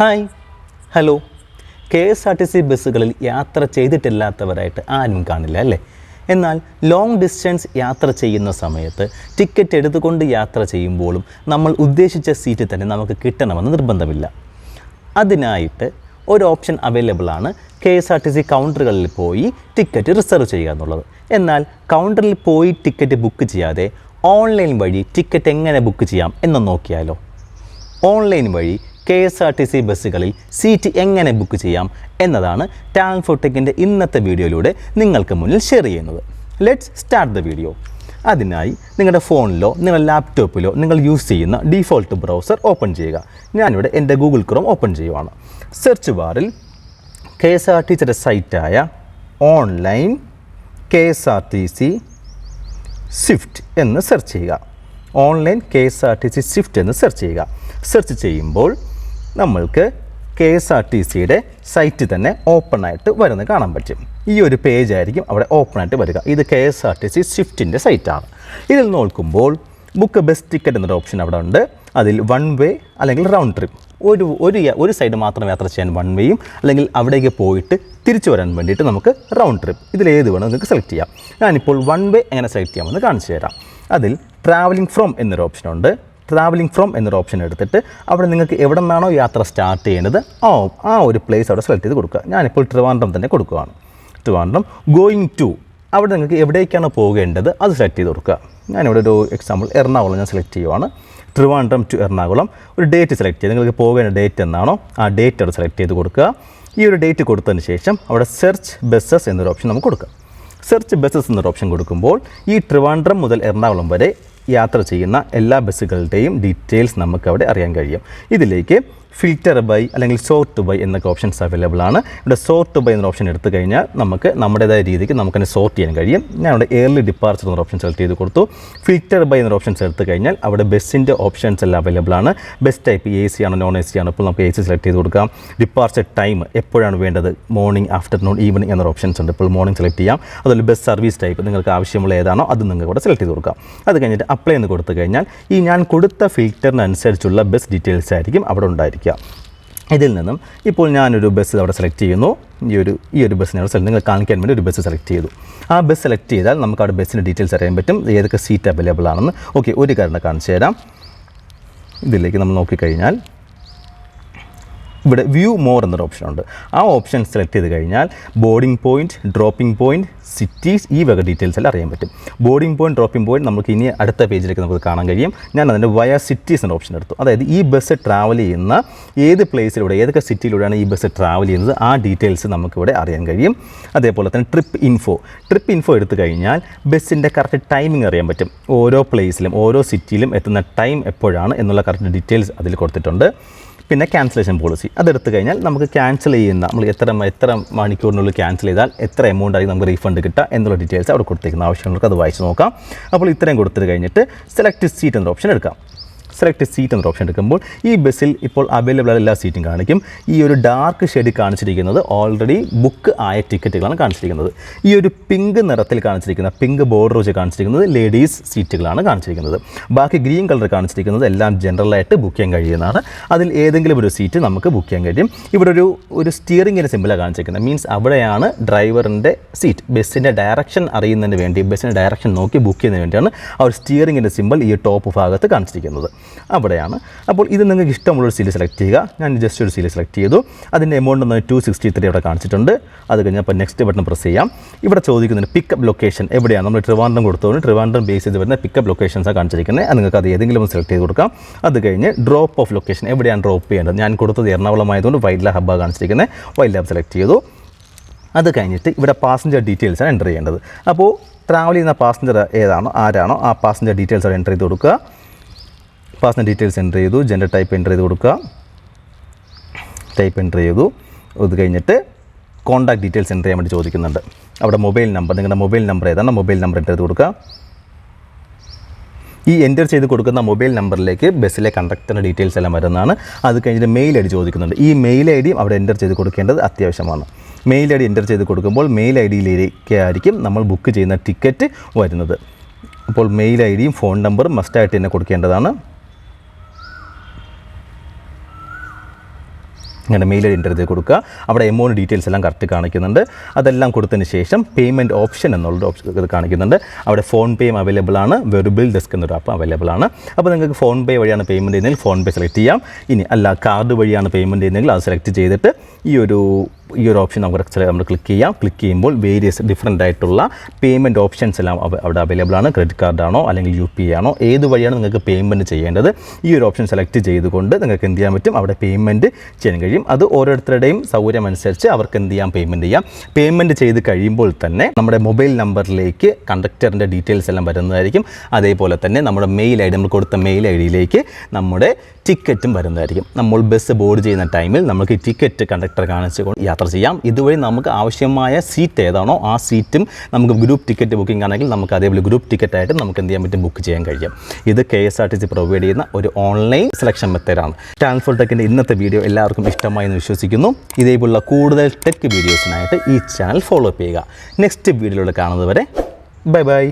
Hi. Hello. K S R T C ബസ്സുകളിൽ യാത്ര ചെയ്തിട്ടില്ലാത്തവരായിട്ട് ആരും കാണില്ല അല്ലേ? എന്നാൽ ലോങ് ഡിസ്റ്റൻസ് യാത്ര ചെയ്യുന്ന സമയത്ത് ടിക്കറ്റ് എടുത്തുകൊണ്ട് യാത്ര ചെയ്യുമ്പോഴും നമ്മൾ ഉദ്ദേശിച്ച സീറ്റ് തന്നെ നമുക്ക് കിട്ടണമെന്ന് നിർബന്ധമില്ല. അതിനായിട്ട് ഒരു ഓപ്ഷൻ അവൈലബിൾ ആണ് K S R T C കൗണ്ടറുകളിൽ പോയി ടിക്കറ്റ് റിസർവ് ചെയ്യുക എന്നുള്ളത്. എന്നാൽ കൗണ്ടറിൽ പോയി ടിക്കറ്റ് ബുക്ക് ചെയ്യാതെ ഓൺലൈൻ വഴി ടിക്കറ്റ് എങ്ങനെ ബുക്ക് ചെയ്യാം എന്ന് നോക്കിയാലോ? ഓൺലൈൻ വഴി K S R T C ബസ്സുകളിൽ സീറ്റ് എങ്ങനെ ബുക്ക് ചെയ്യാം എന്നതാണ് ടാലൻ ഫോട്ടെക്കിന്റെ ഇന്നത്തെ വീഡിയോയിലൂടെ നിങ്ങൾക്ക് മുന്നിൽ ഷെയർ ചെയ്യുന്നത്. ലെറ്റ്സ് സ്റ്റാർട്ട് ദ വീഡിയോ അതിനായി നിങ്ങളുടെ ഫോണിലോ നിങ്ങളുടെ ലാപ്ടോപ്പിലോ നിങ്ങൾ യൂസ് ചെയ്യുന്ന ഡീഫോൾട്ട് ബ്രൗസർ ഓപ്പൺ ചെയ്യുക. ഞാനിവിടെ എന്റെ ഗൂഗിൾ ക്രോം ഓപ്പൺ ചെയ്യുവാണ്. സെർച്ച് ബാറിൽ കെ എസ് ആർ ടി സിയുടെ സൈറ്റായ online K S R T C Swift എന്ന് സെർച്ച് ചെയ്യുക. Online K S R T C Swift എന്ന് സെർച്ച് ചെയ്യുക. സെർച്ച് ചെയ്യുമ്പോൾ നമ്മൾക്ക് കെ എസ് ആർ ടി സിയുടെ സൈറ്റ് തന്നെ ഓപ്പൺ ആയിട്ട് വരുന്നത് കാണാൻ പറ്റും. ഈ ഒരു പേജ് ആയിരിക്കും അവിടെ ഓപ്പൺ ആയിട്ട് വരിക. ഇത് K S R T C സ്വിഫ്റ്റിന്റെ സൈറ്റാണ്. ഇതിൽ നോക്കുമ്പോൾ ബുക്ക് ബസ് ടിക്കറ്റ് എന്നൊരു ഓപ്ഷൻ അവിടെ ഉണ്ട്. അതിൽ വൺ വേ അല്ലെങ്കിൽ റൗണ്ട് ട്രിപ്പ് ഒരു ഒരു ഒരു സൈഡ് മാത്രം യാത്ര ചെയ്യാൻ വൺ വേയും അല്ലെങ്കിൽ അവിടേക്ക് പോയിട്ട് തിരിച്ചു വരാൻ വേണ്ടിയിട്ട് നമുക്ക് റൗണ്ട് ട്രിപ്പ് ഇതിൽ ഏത് വേണം നിങ്ങൾക്ക് സെലക്ട് ചെയ്യാം. ഞാനിപ്പോൾ വൺ വേ എങ്ങനെ സെലക്ട് ചെയ്യാമെന്ന് കാണിച്ചു തരാം. അതിൽ ട്രാവലിംഗ് ഫ്രോം എന്നൊരു ഓപ്ഷനുണ്ട് ട്രാവലിംഗ് ഫ്രോം എന്നൊരു ഓപ്ഷൻ എടുത്തിട്ട് അവിടെ നിങ്ങൾക്ക് എവിടെ നിന്നാണോ യാത്ര സ്റ്റാർട്ട് ചെയ്യേണ്ടത് ആ ആ ഒരു പ്ലേസ് അവിടെ സെലക്ട് ചെയ്ത് കൊടുക്കുക. ഞാനിപ്പോൾ ട്രിവാൻഡ്രം തന്നെ കൊടുക്കുകയാണ് ട്രിവാൻഡ്രം ഗോയിങ് ടു അവിടെ നിങ്ങൾക്ക് എവിടേക്കാണ് പോകേണ്ടത് അത് സെലക്ട് ചെയ്ത് കൊടുക്കുക. ഞാനിവിടെ ഒരു എക്സാമ്പിൾ എറണാകുളം ഞാൻ സെലക്ട് ചെയ്യുവാണ്. ട്രിവാൻഡ്രം ടു എറണാകുളം ഒരു ഡേറ്റ് സെലക്ട് ചെയ്ത് നിങ്ങൾക്ക് പോകേണ്ട ഡേറ്റ് എന്നാണോ ആ ഡേറ്റ് അവിടെ സെലക്ട് ചെയ്ത് കൊടുക്കുക. ഈ ഒരു ഡേറ്റ് കൊടുത്തതിന് ശേഷം അവിടെ സെർച്ച് ബസ്സസ് എന്നൊരു ഓപ്ഷൻ നമുക്ക് കൊടുക്കാം. സെർച്ച് ബസ്സസ് എന്നൊരു ഓപ്ഷൻ കൊടുക്കുമ്പോൾ ഈ ട്രിവാൻഡ്രം മുതൽ എറണാകുളം വരെ യാത്ര ചെയ്യുന്ന എല്ലാ ബസ്സുകളുടെയും ഡീറ്റെയിൽസ് നമുക്കവിടെ അറിയാൻ കഴിയും. ഇതിലേക്ക് ഫിൽറ്റർ ബൈ അല്ലെങ്കിൽ സോർട്ട് ബൈ എന്നൊക്കെ ഓപ്ഷൻസ് അവൈലബിൾ ആണ്. ഇവിടെ സോർട്ട് ബൈ എന്ന ഓപ്ഷൻ എടുത്തു കഴിഞ്ഞാൽ നമുക്ക് നമ്മുടേതായ രീതിക്ക് നമുക്കതിനെ സോർട്ട് ചെയ്യാൻ കഴിയും. ഞാൻ അവിടെ എയർലി ഡിപ്പാർച്ചർ എന്ന ഓപ്ഷൻ സെലക്ട് ചെയ്ത് കൊടുത്തു. ഫിൽറ്റർ ബൈ എന്ന ഓപ്ഷൻസ് എടുത്തു കഴിഞ്ഞാൽ അവിടെ ബസ്സിന്റെ ഓപ്ഷൻസ് എല്ലാം അവൈലബിൾ ആണ്. ബസ് ടൈപ്പ് എ സി ആണോ നോൺ എ സി ആണോ ഇപ്പോൾ നമുക്ക് എ സി സെലക്ട് ചെയ്ത് കൊടുക്കാം. ഡിപ്പാർച്ചർ ടൈം എപ്പോഴാണ് വേണ്ടത്? മോർണിംഗ് ആഫ്റ്റർനൂൺ ഈവനിങ് എന്നൊരു ഓപ്ഷൻസ് ഉണ്ട്. ഇപ്പോൾ മോർണിംഗ് സെലക്ട് ചെയ്യാം. അതുപോലെ ബസ് സർവീസ് ടൈപ്പ് നിങ്ങൾക്ക് ആവശ്യമുള്ള ഏതാണോ അത് നിങ്ങൾക്ക് ഇവിടെ സെലക്ട് ചെയ്ത് കൊടുക്കാം. അത് കഴിഞ്ഞിട്ട് അപ്ലൈ എന്ന് കൊടുത്തു കഴിഞ്ഞാൽ ഈ ഞാൻ കൊടുത്ത ഫിൽറ്ററിനനുസരിച്ചുള്ള ബസ് ഡീറ്റെയിൽസ് ആയിരിക്കും അവിടെ ഉണ്ടായിരിക്കുക ഇതിൽ നിന്നും ഇപ്പോൾ ഞാനൊരു ബസ് അവിടെ സെലക്ട് ചെയ്യുന്നു. ഈ ഒരു ഈ ഒരു ബസ്സിനെ അവിടെ നിങ്ങൾ കാണിക്കാൻ വേണ്ടി ഒരു ബസ് സെലക്ട് ചെയ്തു. ആ ബസ് സെലക്ട് ചെയ്താൽ നമുക്ക് അവിടെ ബസ്സിന്റെ ഡീറ്റെയിൽസ് അറിയാൻ പറ്റും. ഏതൊക്കെ സീറ്റ് അവൈലബിൾ ആണെന്ന്. ഓക്കെ ഒരു കാരണം കാണിച്ചു തരാം. ഇതിലേക്ക് നമ്മൾ നോക്കിക്കഴിഞ്ഞാൽ ഇവിടെ വ്യൂ മോർ എന്നൊരു ഓപ്ഷൻ ഉണ്ട്. ആ ഓപ്ഷൻ സെലക്ട് ചെയ്ത് കഴിഞ്ഞാൽ boarding point dropping point cities ഈ വക ഡീറ്റെയിൽസ് എല്ലാം അറിയാൻ പറ്റും. ബോർഡിംഗ് പോയിന്റ് ഡ്രോപ്പിംഗ് പോയിന്റ് നമുക്ക് ഇനി അടുത്ത പേജിലേക്ക് നമുക്ക് കാണാൻ കഴിയും. ഞാൻ അതിന്റെ വയ സിറ്റീസ് എന്ന ഓപ്ഷൻ എടുത്തു. അതായത് ഈ ബസ് ട്രാവൽ ചെയ്യുന്ന ഏത് പ്ലേസിലൂടെ ഏതൊക്കെ സിറ്റിയിലൂടെയാണ് ഈ ബസ് ട്രാവൽ ചെയ്യുന്നത് ആ ഡീറ്റെയിൽസ് നമുക്കിവിടെ അറിയാൻ കഴിയും. അതേപോലെ തന്നെ ട്രിപ്പ് ഇൻഫോ ട്രിപ്പ് ഇൻഫോ എടുത്തു കഴിഞ്ഞാൽ ബസ്സിന്റെ കറക്റ്റ് ടൈമിംഗ് അറിയാൻ പറ്റും. ഓരോ പ്ലേസിലും ഓരോ സിറ്റിയിലും എത്തുന്ന ടൈം എപ്പോഴാണ് എന്നുള്ള കറക്റ്റ് ഡീറ്റെയിൽസ് അതിൽ കൊടുത്തിട്ടുണ്ട്. പിന്നെ ക്യാൻസലേഷൻ പോളിസി അതെടുത്തു കഴിഞ്ഞാൽ നമുക്ക് ക്യാൻസൽ ചെയ്യുന്ന നമ്മൾ എത്ര എത്ര മണിക്കൂറിനുള്ളിൽ ക്യാൻസൽ ചെയ്താൽ എത്ര എമൗണ്ട് ആയി നമുക്ക് റീഫണ്ട് കിട്ടുക എന്നുള്ള ഡീറ്റെയിൽസ് അവിടെ കൊടുത്തിരിക്കുന്ന ആവശ്യമുള്ളവർക്ക് അത് വായിച്ച് നോക്കാം. അപ്പോൾ ഇത്രയും കൊടുത്തിട്ട് കഴിഞ്ഞിട്ട് സെലക്ട് സീറ്റ് എന്ന ഓപ്ഷൻ എടുക്കാം. സെലക്ട് സീറ്റ് എന്ന ഓപ്ഷൻ എടുക്കുമ്പോൾ ഈ ബസ്സിൽ ഇപ്പോൾ അവൈലബിൾ ആയ എല്ലാ സീറ്റും കാണിക്കും. ഈ ഒരു ഡാർക്ക് ഷെയ്ഡ് കാണിച്ചിരിക്കുന്നത് ഓൾറെഡി ബുക്ക് ആയ ടിക്കറ്റുകളാണ് കാണിച്ചിരിക്കുന്നത്. ഈ ഒരു പിങ്ക് നിറത്തിൽ കാണിച്ചിരിക്കുന്ന പിങ്ക് ബോർഡർ വെച്ച് കാണിച്ചിരിക്കുന്നത് ലേഡീസ് സീറ്റുകളാണ് കാണിച്ചിരിക്കുന്നത്. ബാക്കി ഗ്രീൻ കളർ കാണിച്ചിരിക്കുന്നത് എല്ലാം ജനറലായിട്ട് ബുക്ക് ചെയ്യാൻ കഴിയുന്നതാണ്. അതിൽ ഏതെങ്കിലും ഒരു സീറ്റ് നമുക്ക് ബുക്ക് ചെയ്യാൻ കഴിയും. ഇവിടെ ഒരു ഒരു സ്റ്റിയറിങ്ങിന്റെ സിമ്പിളാണ് കാണിച്ചിരിക്കുന്നത്. മീൻസ് അവിടെയാണ് ഡ്രൈവറിന്റെ സീറ്റ് ബസ്സിന്റെ ഡയറക്ഷൻ അറിയുന്നതിന് വേണ്ടി ബസ്സിന്റെ ഡയറക്ഷൻ നോക്കി ബുക്ക് ചെയ്യുന്നതിന് വേണ്ടിയാണ് ആ ഒരു സ്റ്റിയറിങ്ങിന്റെ സിമ്പിൾ ഈ ടോപ്പ് ഭാഗത്ത് കാണിച്ചിരിക്കുന്നത്. അവിടെയാണ്. അപ്പോൾ ഇത് നിങ്ങൾക്ക് ഇഷ്ടമുള്ളൊരു സീൽ സെലക്ട് ചെയ്യുക. ഞാൻ ജസ്റ്റ് ഒരു സീൽ സെലക്ട് ചെയ്തു. അതിന്റെ എമൗണ്ട് ഒന്ന് ടു സിക്സ്റ്റി ത്രീ അവിടെ കാണിച്ചിട്ടുണ്ട്. അത് കഴിഞ്ഞ് അപ്പോൾ നെക്സ്റ്റ് ബട്ടൺ പ്രസ് ചെയ്യാം. ഇവിടെ ചോദിക്കുന്നതിന് പിക്കപ്പ് ലൊക്കേഷൻ എവിടെയാണ്? നമ്മൾ ട്രിവാൻഡ്രം കൊടുത്തോണ്ട് ട്രിവാൻഡ്രം ബേസ് ചെയ്ത് വരുന്ന പിക്കപ്പ് ലൊക്കേഷൻസാണ് കാണിച്ചിരിക്കുന്നത്. നിങ്ങൾക്ക് അത് ഏതെങ്കിലും ഒന്ന് സെലക്ട് ചെയ്ത് കൊടുക്കാം. അത് കഴിഞ്ഞ് ഡ്രോപ്പ് ഓഫ് ലൊക്കേഷൻ എവിടെയാണ് ഡ്രോപ്പ് ചെയ്യേണ്ടത്? ഞാൻ കൊടുത്തത് എറണാകുളം ആയതുകൊണ്ട് വൈൽഡ് ലാബ് ഹബ്ബാണ് കാണിച്ചിരിക്കുന്നത്. വൈൽഡ് ലാബ് സെലക്ട് ചെയ്തു. അത് കഴിഞ്ഞിട്ട് ഇവിടെ പാസഞ്ചർ ഡീറ്റെയിൽസാണ് എന്റർ ചെയ്യേണ്ടത്. അപ്പോൾ ട്രാവൽ ചെയ്യുന്ന പാസഞ്ചർ ഏതാണോ ആരാണോ ആ പാസഞ്ചർ ഡീറ്റെയിൽസ് അവിടെ എന്റർ ചെയ്ത് കൊടുക്കുക. പാസഞ്ചർ ഡീറ്റെയിൽസ് എന്റർ ചെയ്തു ജെൻഡർ ടൈപ്പ് എന്റർ ചെയ്ത് കൊടുക്കുക. ടൈപ്പ് എന്റർ ചെയ്തു. അത് കഴിഞ്ഞിട്ട് കോൺടാക്ട് ഡീറ്റെയിൽസ് എന്റർ ചെയ്യാൻ വേണ്ടി ചോദിക്കുന്നുണ്ട്. അവിടെ മൊബൈൽ നമ്പർ നിങ്ങളുടെ മൊബൈൽ നമ്പർ ഏതാണ്? മൊബൈൽ നമ്പർ എന്റർ ചെയ്ത് കൊടുക്കുക. ഈ എന്റർ ചെയ്ത് കൊടുക്കുന്ന മൊബൈൽ നമ്പറിലേക്ക് ബസ്സിലെ കണ്ടക്ടറിന്റെ ഡീറ്റെയിൽസ് എല്ലാം വരുന്നതാണ്. അത് കഴിഞ്ഞിട്ട് മെയിൽ ഐ ഡി ചോദിക്കുന്നുണ്ട്. ഈ മെയിൽ ഐ ഡിയും അവിടെ എന്റർ ചെയ്ത് കൊടുക്കേണ്ടത് അത്യാവശ്യമാണ്. മെയിൽ ഐ ഡി എന്റർ ചെയ്ത് കൊടുക്കുമ്പോൾ മെയിൽ ഐ ഡിയിലേക്കായിരിക്കും നമ്മൾ ബുക്ക് ചെയ്യുന്ന ടിക്കറ്റ് വരുന്നത്. അപ്പോൾ മെയിൽ ഐ ഡിയും ഫോൺ നമ്പറും മസ്റ്റായിട്ട് തന്നെ കൊടുക്കേണ്ടതാണ്. നിങ്ങളുടെ മെയിൽ ഐ ഡി കൊടുക്കുക. അവിടെ എമൗണ്ട് ഡീറ്റെയിൽസ് എല്ലാം കറക്റ്റ് കാണിക്കുന്നുണ്ട്. അതെല്ലാം കൊടുത്തതിന് ശേഷം പേയ്മെന്റ് ഓപ്ഷൻ എന്നുള്ള ഓപ്ഷൻ ഇത് കാണിക്കുന്നുണ്ട്. അവിടെ ഫോൺ പേയും അവൈലബിൾ ആണ്. വെറുബിൾ ഡെസ്ക് എന്നൊരു ആപ്പ് അവൈലബിൾ ആണ്. അപ്പോൾ നിങ്ങൾക്ക് ഫോൺ പേ വഴിയാണ് പേയ്മെന്റ് ചെയ്യുന്നതെങ്കിൽ ഫോൺ പേ സെലക്ട് ചെയ്യാം. ഇനി അല്ല കാർഡ് വഴിയാണ് പേയ്മെന്റ് ചെയ്യുന്നതെങ്കിൽ അത് സെലക്ട് ചെയ്തിട്ട് ഈ ഒരു ഈ ഒരു ഓപ്ഷൻ നമുക്ക് നമ്മൾ ക്ലിക്ക് ചെയ്യാം. ക്ലിക്ക് ചെയ്യുമ്പോൾ വേരിയസ് ഡിഫറെന്റ് ആയിട്ടുള്ള പേയ്മെന്റ് ഓപ്ഷൻസ് എല്ലാം അവിടെ അവൈലബിൾ ആണ്. ക്രെഡിറ്റ് കാർഡാണോ അല്ലെങ്കിൽ യു പി ആണോ ഏത് വഴിയാണ് നിങ്ങൾക്ക് പേയ്മെന്റ് ചെയ്യേണ്ടത്? ഈ ഒരു ഓപ്ഷൻ സെലക്ട് ചെയ്തുകൊണ്ട് നിങ്ങൾക്ക് എന്ത് ചെയ്യാൻ പറ്റും? അവിടെ പേയ്മെന്റ് ചെയ്യാൻ കഴിയും. അത് ഓരോരുത്തരുടെയും സൗകര്യം അനുസരിച്ച് അവർക്ക് എന്ത് ചെയ്യാം? പേയ്മെന്റ് ചെയ്യാം. പേയ്മെന്റ് ചെയ്ത് കഴിയുമ്പോൾ തന്നെ നമ്മുടെ മൊബൈൽ നമ്പറിലേക്ക് കണ്ടക്ടറിന്റെ ഡീറ്റെയിൽസ് എല്ലാം വരുന്നതായിരിക്കും. അതേപോലെ തന്നെ നമ്മുടെ മെയിൽ ഐ ഡി നമ്മൾ കൊടുത്ത മെയിൽ ഐ ഡിയിലേക്ക് നമ്മുടെ ടിക്കറ്റും വരുന്നതായിരിക്കും. നമ്മൾ ബസ് ബോർഡ് ചെയ്യുന്ന ടൈമിൽ നമുക്ക് ടിക്കറ്റ് കണ്ടക്ടർ കാണിച്ച് കൊണ്ട് യാത്ര ചെയ്യാം. ഇതുവഴി നമുക്ക് ആവശ്യമായ സീറ്റ് ഏതാണോ ആ സീറ്റും നമുക്ക് ഗ്രൂപ്പ് ടിക്കറ്റ് ബുക്കിംഗ് ആണെങ്കിൽ നമുക്ക് അതേപോലെ ഗ്രൂപ്പ് ടിക്കറ്റ് ആയിട്ട് നമുക്ക് എന്ത് ചെയ്യാൻ പറ്റും? ബുക്ക് ചെയ്യാൻ കഴിയും. ഇത് K S R T C provide ചെയ്യുന്ന ഒരു ഓൺലൈൻ സെലക്ഷൻ മെത്തേഡാണ് ട്രാൻസ്ഫോർ ടെക്കിന്റെ ഇന്നത്തെ വീഡിയോ എല്ലാവർക്കും ഇഷ്ടമായി എന്ന് വിശ്വസിക്കുന്നു. ഇതേപോലുള്ള കൂടുതൽ ടെക് വീഡിയോസിനായിട്ട് ഈ ചാനൽ ഫോളോ അപ്പ് ചെയ്യുക. നെക്സ്റ്റ് വീഡിയോയിലൂടെ കാണുന്നത് വരെ ബൈ ബൈ